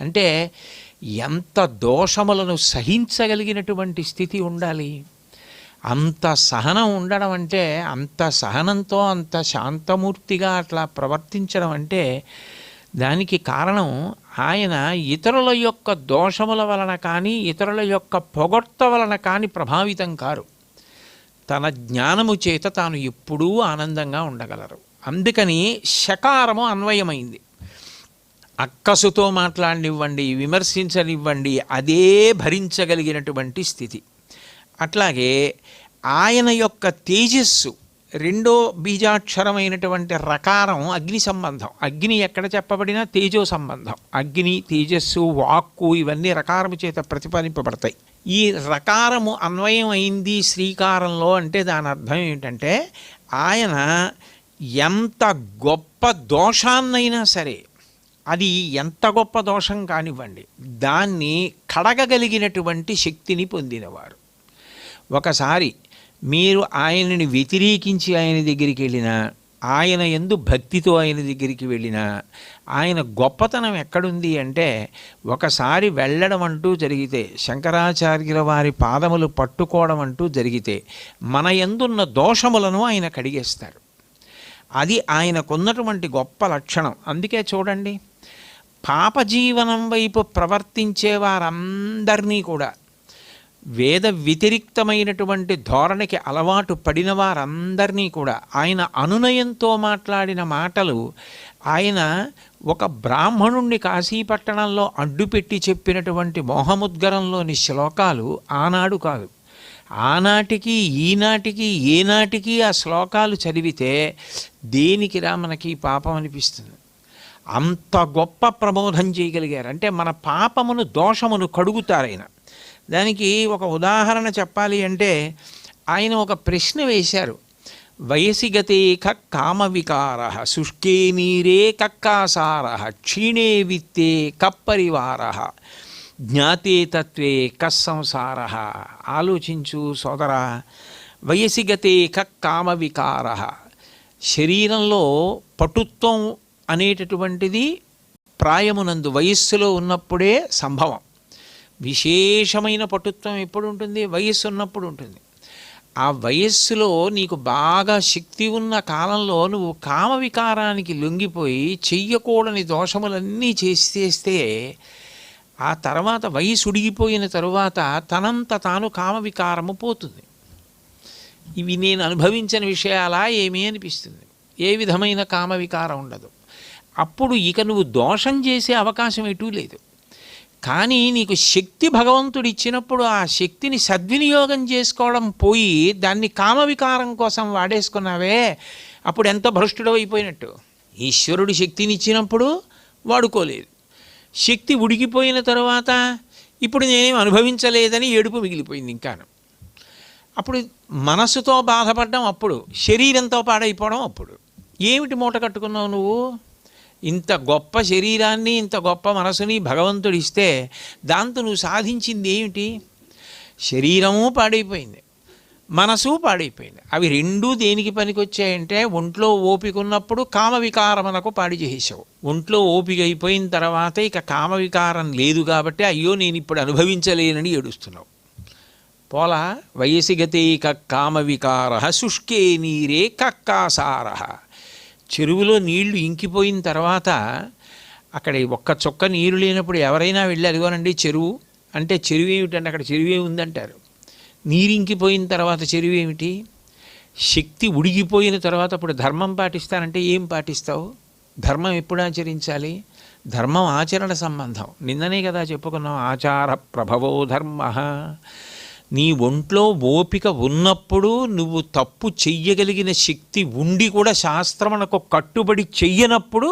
అంటే ఎంత దోషములను సహించగలిగినటువంటి స్థితి ఉండాలి? అంత సహనం ఉండడం అంటే అంత సహనంతో అంత శాంతమూర్తిగా అట్లా ప్రవర్తించడం అంటే దానికి కారణం ఆయన ఇతరుల యొక్క దోషముల వలన కానీ ఇతరుల యొక్క పొగొట్ట వలన కానీ ప్రభావితం కారు. తన జ్ఞానము చేత తాను ఎప్పుడూ ఆనందంగా ఉండగలరు. అందుకని శకారము అన్వయమైంది. అక్కసుతో మాట్లాడనివ్వండి విమర్శించనివ్వండి అదే భరించగలిగినటువంటి స్థితి. అట్లాగే ఆయన యొక్క తేజస్సు రెండో బీజాక్షరమైనటువంటి రకారం అగ్ని సంబంధం. అగ్ని ఎక్కడ చెప్పబడినా తేజో సంబంధం. అగ్ని తేజస్సు వాక్కు ఇవన్నీ రకారము చేత ప్రతిపాదింపబడతాయి. ఈ రకారము అన్వయం అయింది శ్రీకారంలో అంటే దాని అర్థం ఏంటంటే ఆయన ఎంత గొప్ప దోషాన్నైనా సరే అది ఎంత గొప్ప దోషం కానివ్వండి దాన్ని కడగగలిగినటువంటి శక్తిని పొందినవారు. ఒకసారి మీరు ఆయనని వ్యతిరేకించి ఆయన దగ్గరికి వెళ్ళినా ఆయన ఎందు భక్తితో ఆయన దగ్గరికి వెళ్ళినా ఆయన గొప్పతనం ఎక్కడుంది అంటే ఒకసారి వెళ్ళడం అంటూ జరిగితే శంకరాచార్యుల వారి పాదములు పట్టుకోవడం అంటూ జరిగితే మన ఎందున్న దోషములను ఆయన కడిగేస్తారు. అది ఆయనకున్నటువంటి గొప్ప లక్షణం. అందుకే చూడండి పాపజీవనం వైపు ప్రవర్తించే వారందరినీ కూడా వేద వ్యతిరిక్తమైనటువంటి ధోరణికి అలవాటు పడిన వారందరినీ కూడా ఆయన అనునయంతో మాట్లాడిన మాటలు ఆయన ఒక బ్రాహ్మణుణ్ణి కాశీపట్టణంలో అడ్డుపెట్టి చెప్పినటువంటి మోహముద్గరంలోని శ్లోకాలు ఆనాడు కాదు. ఆనాటికి ఈనాటికి ఏనాటికి ఆ శ్లోకాలు చదివితే దేనికిరా మనకి పాపం అనిపిస్తుంది? అంత గొప్ప ప్రబోధం చేయగలిగారు. అంటే మన పాపమును దోషమును కడుగుతారాయన దానికి ఒక ఉదాహరణ చెప్పాలి అంటే ఆయన ఒక ప్రశ్న వేశారు. వయసి గతే కామ వికార శుష్కే నీరే కక్కాసార క్షీణే విత్తే కప్పరివార జ్ఞాతే తత్వే కస్సంసార. ఆలోచించు సోదరా వయసి గతే కామ వికార శరీరంలో పటుత్వం అనేటటువంటిది ప్రాయమునందు వయస్సులో ఉన్నప్పుడే సంభవం. విశేషమైన పటుత్వం ఎప్పుడు ఉంటుంది వయస్సు ఉన్నప్పుడు ఉంటుంది. ఆ వయస్సులో నీకు బాగా శక్తి ఉన్న కాలంలో నువ్వు కామ వికారానికి లొంగిపోయి చెయ్యకూడని దోషములన్నీ చేసేస్తే ఆ తర్వాత వయసు ఉడిగిపోయిన తరువాత తనంత తాను కామ వికారము పోతుంది. ఇవి నేను అనుభవించిన విషయాలా ఏమీ అనిపిస్తుంది? ఏ విధమైన కామ వికారం ఉండదు. అప్పుడు ఇక నువ్వు దోషం చేసే అవకాశం ఎటూ లేదు. కానీ నీకు శక్తి భగవంతుడు ఇచ్చినప్పుడు ఆ శక్తిని సద్వినియోగం చేసుకోవడం పోయి దాన్ని కామవికారం కోసం వాడేసుకున్నావే అప్పుడు ఎంత భ్రష్టుడు అయిపోయినట్టు ఈశ్వరుడు శక్తిని ఇచ్చినప్పుడు వాడుకోలేదు. శక్తి ఉడికిపోయిన తర్వాత ఇప్పుడు నేనేం అనుభవించలేదని ఏడుపు మిగిలిపోయింది ఇంకాను. అప్పుడు మనసుతో బాధపడడం అప్పుడు శరీరంతో పాడైపోవడం అప్పుడు. ఏమిటి మూట కట్టుకున్నావు నువ్వు? ఇంత గొప్ప శరీరాన్ని ఇంత గొప్ప మనసుని భగవంతుడు ఇస్తే దాంతో నువ్వు సాధించింది ఏమిటి? శరీరము పాడైపోయింది మనసు పాడైపోయింది. అవి రెండూ దేనికి పనికొచ్చాయంటే ఒంట్లో ఓపిక ఉన్నప్పుడు కామ వికారమునకు పాడి చేసావు ఒంట్లో ఓపిక అయిపోయిన తర్వాత ఇక కామ వికారం లేదు కాబట్టి అయ్యో నేను ఇప్పుడు అనుభవించలేనని ఏడుస్తున్నావు. పోలా వయసి గతేక కామ వికార శుష్కే నీరే కక్కాసార. చెరువులో నీళ్ళు ఇంకిపోయిన తర్వాత అక్కడ ఒక్క చొక్క నీరు లేనప్పుడు ఎవరైనా వెళ్ళి అదిగోనండి చెరువు అంటే చెరువు ఏమిటంటే అక్కడ చెరువే ఉందంటారు. నీరు ఇంకిపోయిన తర్వాత చెరువు ఏమిటి? శక్తి ఉడిగిపోయిన తర్వాత అప్పుడు ధర్మం పాటిస్తానంటే ఏం పాటిస్తావు? ధర్మం ఎప్పుడు ఆచరించాలి? ధర్మం ఆచరణ సంబంధం. నిన్ననే కదా చెప్పుకున్నాం ఆచార ప్రభవో ధర్మ. నీ ఒంట్లో ఓపిక ఉన్నప్పుడు నువ్వు తప్పు చెయ్యగలిగిన శక్తి ఉండి కూడా శాస్త్రమునకు కట్టుబడి చెయ్యనప్పుడు